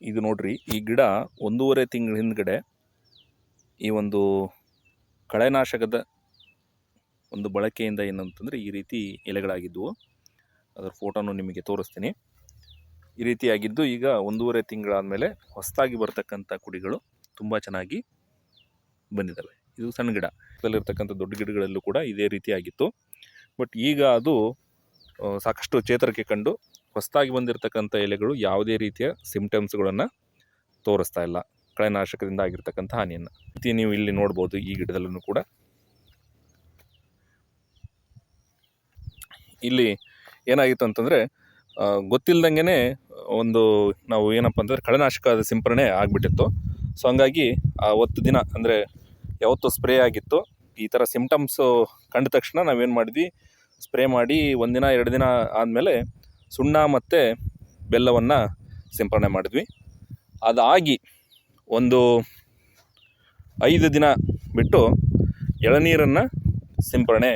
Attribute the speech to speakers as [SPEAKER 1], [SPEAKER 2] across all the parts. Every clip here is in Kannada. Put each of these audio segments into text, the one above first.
[SPEAKER 1] ಇದು ನೋಡ್ರಿ, ಈ ಗಿಡ ಒಂದೂವರೆ ತಿಂಗಳ ಹಿಂದ್ಗಡೆ ಈ ಒಂದು ಕಳೆನಾಶಕದ ಒಂದು ಬಳಕೆಯಿಂದ ಏನಂತಂದರೆ ಈ ರೀತಿ ಎಲೆಗಳಾಗಿದ್ದವು ಅದರ ಫೋಟೋನು ನಿಮಗೆ ತೋರಿಸ್ತೀನಿ. ಈ ರೀತಿಯಾಗಿದ್ದು ಈಗ ಒಂದೂವರೆ ತಿಂಗಳಾದಮೇಲೆ ಹೊಸದಾಗಿ ಬರ್ತಕ್ಕಂಥ ಕುಡಿಗಳು ತುಂಬ ಚೆನ್ನಾಗಿ ಬಂದಿದ್ದಾವೆ ಇದು ಸಣ್ಣ ಗಿಡ. ಇದರಲ್ಲಿರ್ತಕ್ಕಂಥ ದೊಡ್ಡ ಗಿಡಗಳಲ್ಲೂ ಕೂಡ ಇದೇ ರೀತಿಯಾಗಿತ್ತು. ಬಟ್ ಈಗ ಅದು ಸಾಕಷ್ಟು ಚೇತರಿಕೆ ಕಂಡು ಹೊಸದಾಗಿ ಬಂದಿರತಕ್ಕಂಥ ಎಲೆಗಳು ಯಾವುದೇ ರೀತಿಯ ಸಿಮ್ಟಮ್ಸ್ಗಳನ್ನು ತೋರಿಸ್ತಾ ಇಲ್ಲ. ಕಳೆನಾಶಕದಿಂದ ಆಗಿರ್ತಕ್ಕಂಥ ಹಾನಿಯನ್ನು. ರೀತಿ ನೀವು ಇಲ್ಲಿ ನೋಡ್ಬೋದು ಈ ಗಿಡದಲ್ಲೂ ಕೂಡ. ಇಲ್ಲಿ ಏನಾಗಿತ್ತು ಅಂತಂದರೆ ಗೊತ್ತಿಲ್ಲದಂಗೆ ಒಂದು ನಾವು ಏನಪ್ಪ ಅಂತಂದರೆ ಕಳೆನಾಶಕದ ಸಿಂಪರಣೆ ಆಗಿಬಿಟ್ಟಿತ್ತು. ಸೊ ಹಂಗಾಗಿ ಆ ಹೊತ್ತು ದಿನ ಅಂದರೆ ಯಾವತ್ತು ಸ್ಪ್ರೇ ಆಗಿತ್ತು. ಈ ಥರ ಸಿಂಪ್ಟಮ್ಸು ಕಂಡ ತಕ್ಷಣ ನಾವೇನು ಮಾಡಿದ್ವಿ? ಸ್ಪ್ರೇ ಮಾಡಿ ಒಂದಿನ ಎರಡು ದಿನ ಆದಮೇಲೆ ಸುಣ್ಣ ಮತ್ತು ಬೆಲ್ಲವನ್ನು ಸಿಂಪರಣೆ ಮಾಡಿದ್ವಿ. ಅದಾಗಿ ಒಂದು ಐದು ದಿನ ಬಿಟ್ಟು ಎಳನೀರನ್ನು ಸಿಂಪರಣೆ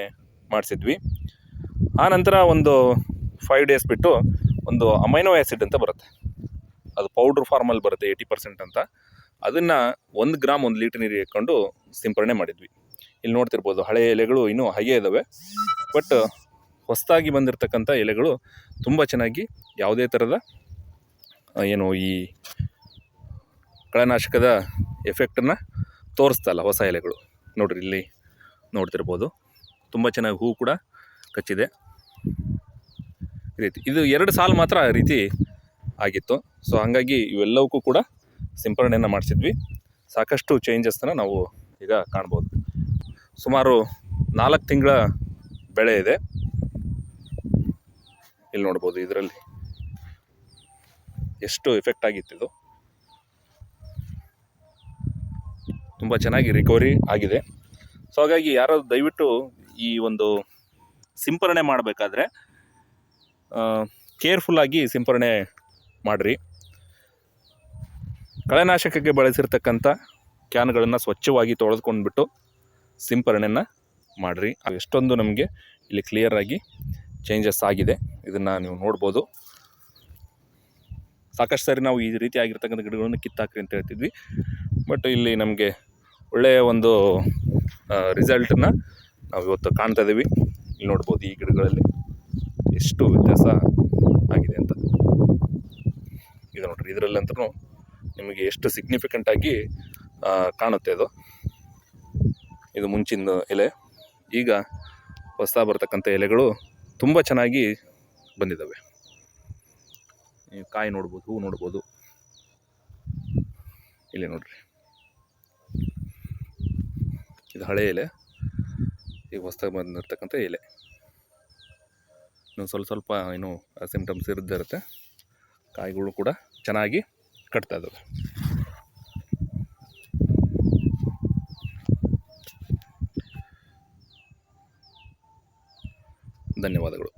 [SPEAKER 1] ಮಾಡಿಸಿದ್ವಿ. ಆನಂತರ ಒಂದು ಫೈವ್ ಡೇಸ್ ಬಿಟ್ಟು ಒಂದು ಅಮೈನೋ ಆ್ಯಸಿಡ್ ಅಂತ ಬರುತ್ತೆ. ಅದು ಪೌಡ್ರ್ ಫಾರ್ಮಲ್ಲಿ ಬರುತ್ತೆ ಏಯ್ಟಿ ಪರ್ಸೆಂಟ್ ಅಂತ. ಅದನ್ನು ಒಂದು ಗ್ರಾಮ್ ಒಂದು ಲೀಟರ್ ನೀರಿಗೆ ಹಾಕ್ಕೊಂಡು ಸಿಂಪರಣೆ ಮಾಡಿದ್ವಿ. ಇಲ್ಲಿ ನೋಡ್ತಿರ್ಬೋದು ಹಳೆಯ ಎಲೆಗಳು ಇನ್ನೂ ಹಾಗೇ ಇದ್ದಾವೆ ಬಟ್ ಹೊಸದಾಗಿ ಬಂದಿರತಕ್ಕಂಥ ಎಲೆಗಳು ತುಂಬ ಚೆನ್ನಾಗಿ ಯಾವುದೇ ಥರದ ಏನು ಈ ಕಳೆನಾಶಕದ ಎಫೆಕ್ಟನ್ನು ತೋರಿಸ್ತಾ ಇಲ್ಲ ಹೊಸ ಎಲೆಗಳು. ನೋಡಿರಿ ಇಲ್ಲಿ ನೋಡ್ತಿರ್ಬೋದು. ತುಂಬ ಚೆನ್ನಾಗಿ ಹೂ ಕೂಡ ಕಚ್ಚಿದೆ. ರೀತಿ, ಇದು ಎರಡು ಸಾಲು ಮಾತ್ರ ರೀತಿ ಆಗಿತ್ತು. ಸೊ ಹಾಗಾಗಿ ಇವೆಲ್ಲವಕ್ಕೂ ಕೂಡ ಸಿಂಪರಣೆಯನ್ನು ಮಾಡಿಸಿದ್ವಿ. ಸಾಕಷ್ಟು ಚೇಂಜಸ್ನ ನಾವು ಈಗ ಕಾಣ್ಬೋದು. ಸುಮಾರು ನಾಲ್ಕು ತಿಂಗಳ ಬೆಳೆ ಇದೆ. ಇಲ್ಲಿ ನೋಡ್ಬೋದು ಇದರಲ್ಲಿ ಎಷ್ಟು ಎಫೆಕ್ಟ್ ಆಗಿತ್ತು ಇದು. ತುಂಬ ಚೆನ್ನಾಗಿ ರಿಕವರಿ ಆಗಿದೆ. ಸೊ ಹಾಗಾಗಿ ಯಾರು ದಯವಿಟ್ಟು ಈ ಒಂದು ಸಿಂಪರಣೆ ಮಾಡಬೇಕಾದ್ರೆ ಕೇರ್ಫುಲ್ಲಾಗಿ ಸಿಂಪರಣೆ ಮಾಡಿರಿ. ಕಳೆನಾಶಕಕ್ಕೆ ಬಳಸಿರ್ತಕ್ಕಂಥ ಕ್ಯಾನ್ಗಳನ್ನು ಸ್ವಚ್ಛವಾಗಿ ತೊಳೆದುಕೊಂಡ್ಬಿಟ್ಟು ಸಿಂಪರಣೆಯನ್ನು ಮಾಡಿರಿ. ಎಷ್ಟೊಂದು ನಮಗೆ ಇಲ್ಲಿ ಕ್ಲಿಯರಾಗಿ ಚೇಂಜಸ್ ಆಗಿದೆ. ಇದನ್ನು ನೀವು ನೋಡ್ಬೋದು. ಸಾಕಷ್ಟು ಸಾರಿ ನಾವು ಈ ರೀತಿ ಆಗಿರ್ತಕ್ಕಂಥ ಗಿಡಗಳನ್ನು ಕಿತ್ತಾಕ್ರಿ ಅಂತ ಹೇಳ್ತಿದ್ವಿ. ಬಟ್ ಇಲ್ಲಿ ನಮಗೆ ಒಳ್ಳೆಯ ಒಂದು ರಿಸಲ್ಟನ್ನು ನಾವು ಇವತ್ತು ಕಾಣ್ತಾ ಇದ್ದೀವಿ ಇಲ್ಲಿ ನೋಡ್ಬೋದು ಈ ಗಿಡಗಳಲ್ಲಿ ಎಷ್ಟು ವ್ಯತ್ಯಾಸ ಆಗಿದೆ ಅಂತ. ಇದು ನೋಡ್ರಿ, ಇದರಲ್ಲಂತೂ ನಿಮಗೆ ಎಷ್ಟು ಸಿಗ್ನಿಫಿಕೆಂಟ್ ಆಗಿ ಕಾಣುತ್ತೆ ಅದು. ಇದು ಮುಂಚಿನ ಎಲೆ. ಈಗ ಹೊಸ ಬರ್ತಕ್ಕಂಥ ಎಲೆಗಳು ತುಂಬ ಚೆನ್ನಾಗಿ ಬಂದಿದ್ದಾವೆ. ಕಾಯಿ ನೋಡ್ಬೋದು, ಹೂ ನೋಡ್ಬೋದು. ಇಲ್ಲಿ ನೋಡ್ರಿ. ಇದು ಹಳೆ ಎಲೆ, ಈಗ ಹೊಸದಾಗಿ ಬಂದಿರ್ತಕ್ಕಂಥ ಎಲೆ. ಇನ್ನು ಸ್ವಲ್ಪ ಸ್ವಲ್ಪ ಏನು ಸಿಂಪ್ಟಮ್ಸ್ ಇರುತ್ತೆ. ಕಾಯಿಗಳು ಕೂಡ ಚೆನ್ನಾಗಿ ಕಟ್ತಾ ಇದ್ದಾವೆ. ಧನ್ಯವಾದಗಳು.